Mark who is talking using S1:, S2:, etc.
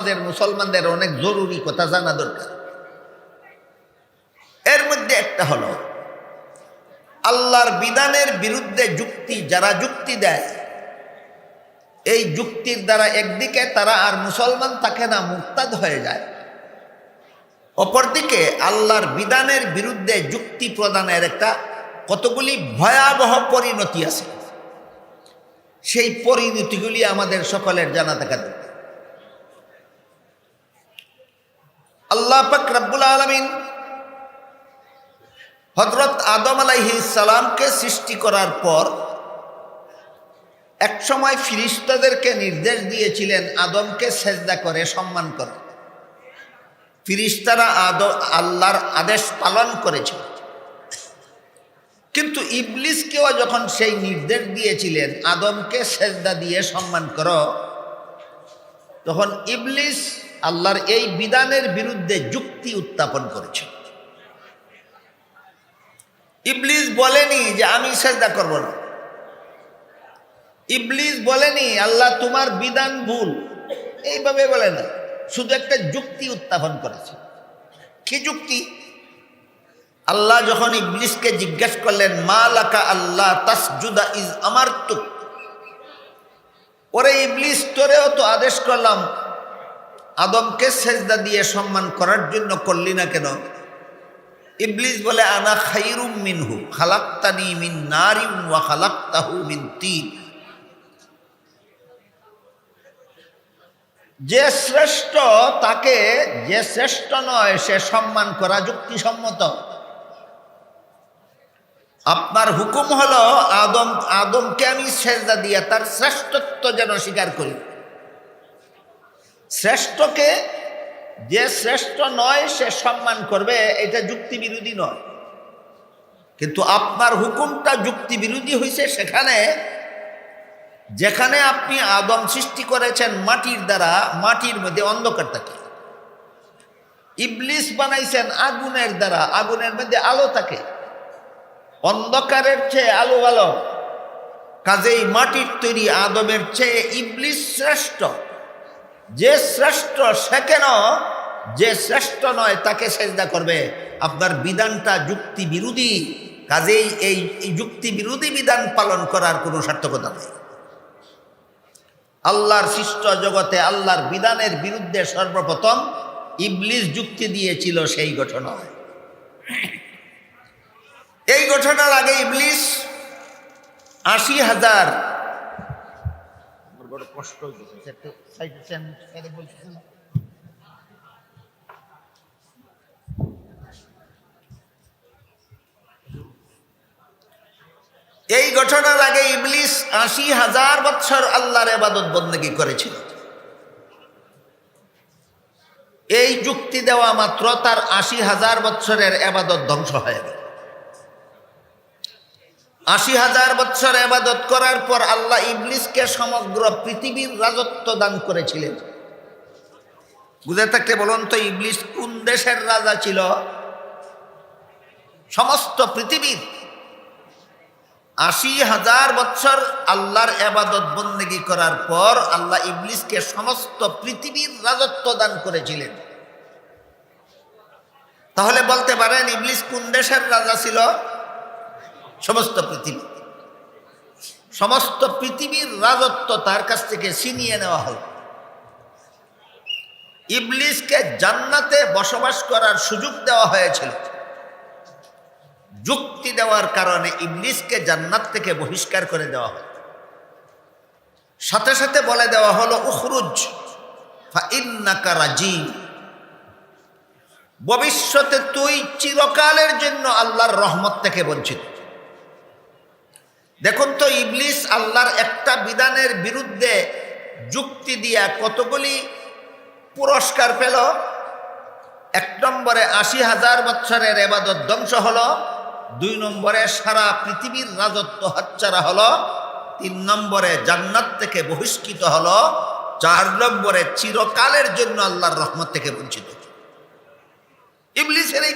S1: আমাদের মুসলমানদের অনেক জরুরি কথা জানা দরকার। এর মধ্যে একটা হলো, আল্লাহর বিধানের বিরুদ্ধে যুক্তি, যারা যুক্তি দেয়, এই যুক্তির দ্বারা একদিকে তারা আর মুসলমান থাকে না মুক্তাদ হয়ে যায়। অপরদিকে আল্লাহর বিধানের বিরুদ্ধে যুক্তি প্রদানের একটা কতগুলি ভয়াবহ পরিণতি আছে। সেই পরিণতিগুলি আমাদের সকলের জানা থাকা দরকার। আল্লাহ পাক রব্বুল আলমিন হজরত আদম আলাইহি সালামকে সৃষ্টি করার পর এক সময় ফিরিস্তাদেরকে নির্দেশ দিয়েছিলেন আদমকে সেজদা করে, সম্মান করে। ফিরিস্তারা আদ, আল্লাহর আদেশ পালন করেছিল। কিন্তু ইবলিসকেও যখন সেই নির্দেশ দিয়েছিলেন, আদমকে সেজদা দিয়ে সম্মান করো, তখন ইবলিস আল্লাহর এই বিধানের বিরুদ্ধে যুক্তি উত্থাপন করেছে। ইবলিস বলেনি যে আমি সেজদা করব না। ইবলিস বলেনি, আল্লাহ তোমার বিধান ভুল। এইভাবে বলে না। শুধু একটা যুক্তি উত্থাপন করেছে। কি যুক্তি? আল্লাহ যখন ইবলিসকে জিজ্ঞেস করলেন, মা লাকা আল্লাহ তাসজুদা ইজ আমার তুক ওরে ইবলিস, তোরেও তো আদেশ করলাম আদমকে সেজদা দিয়ে সম্মান করার জন্য করলি না কেন? ইবলিস বলে, আনা খাইরুম মিনহু, খালাক্তানি মিন নারিম ওয়া খালাক্তাহু মিন তিন। যে শ্রেষ্ঠ তাকে, যে শ্রেষ্ঠ নয়, সে সম্মান করা যুক্তিসম্মত। আপনার হুকুম হলো, আদম, আদমকে আমি সেজদা দিয়ে তার শ্রেষ্ঠত্ব যেন স্বীকার করি। শ্রেষ্ঠকে যে শ্রেষ্ঠ নয়, সে সম্মান করবে, এটা যুক্তি বিরোধী নয়। কিন্তু আপনার হুকুমটা যুক্তি বিরোধী হয়েছে সেখানে, যেখানে আপনি আদম সৃষ্টি করেছেন মাটির দ্বারা, মাটির মধ্যে অন্ধকার থাকে ইবলিস বানাইছেন আগুনের দ্বারা, আগুনের মধ্যে আলো থাকে। অন্ধকারের চেয়ে আলো আলো কাজেই মাটির তৈরি আদমের চেয়ে ইবলিস শ্রেষ্ঠ। যে শ্রেষ্ঠ সে কেন? যে শ্রেষ্ঠ নয়, তাকে সেজদা করবে। আপনার বিধানটা যুক্তি বিরোধী। কাজেই এই যুক্তি বিরোধী বিধান পালন করার কোনো সার্থকতা নেই। আল্লাহর সৃষ্ট জগতে আল্লাহর বিধানের বিরুদ্ধে সর্বপ্রথম ইবলিস যুক্তি দিয়েছিল সেই ঘটনায় এই ঘটনার আগে ইবলিস আশি হাজার বড় কষ্ট এই ঘটনার আগে ইবলিস আশি হাজার বছর আল্লাহর এবাদত বন্দেগী করেছিল। এই যুক্তি দেওয়া মাত্র তার আশি হাজার বছরের এবাদত ধ্বংস হয়ে গেল। আশি হাজার বছর এবাদত করার পর আল্লাহ ইবলিসকে সমগ্র পৃথিবীর রাজত্ব দান করেছিলেন। বুঝে থাকতে বলুন তো, ইবলিস কোন দেশের রাজা ছিল? সমস্ত পৃথিবীর। আশি হাজার বছর আল্লাহর এবাদত বন্দেগি করার পর আল্লাহ ইবলিসকে সমস্ত পৃথিবীর রাজত্ব দান করেছিলেন। তাহলে বলতে পারেন, ইবলিস কোন দেশের রাজা ছিল? সমস্ত পৃথিবী। সমস্ত পৃথিবীর রাজত্ব তার কাছ থেকে ছিনিয়ে নেওয়া হল। ইবলিসকে জান্নাতে বসবাস করার সুযোগ দেওয়া হয়েছিল। যুক্তি দেওয়ার কারণে ইবলিসকে জান্নাত থেকে বহিষ্কার করে দেওয়া হয় সাথে সাথে বলে দেওয়া হলো, উখরুজ রাজি ভবিষ্যতে তুই চিরকালের জন্য আল্লাহর রহমত থেকে বঞ্চিত। দেখুন তো, ইবলিস আল্লাহর একটা বিধানের বিরুদ্ধে যুক্তি দিয়া কতগুলি পুরস্কার পেল? এক নম্বরে আশি হাজার বছরের এবাদত ধ্বংস হলো, দুই নম্বরে সারা পৃথিবীর রাজত্ব হাতচারা হলো, তিন নম্বরে জান্নাত থেকে বহিষ্কৃত হলো, চার নম্বরে চিরকালের জন্য আল্লাহর রহমত থেকে বঞ্চিত। ইবলিসের এই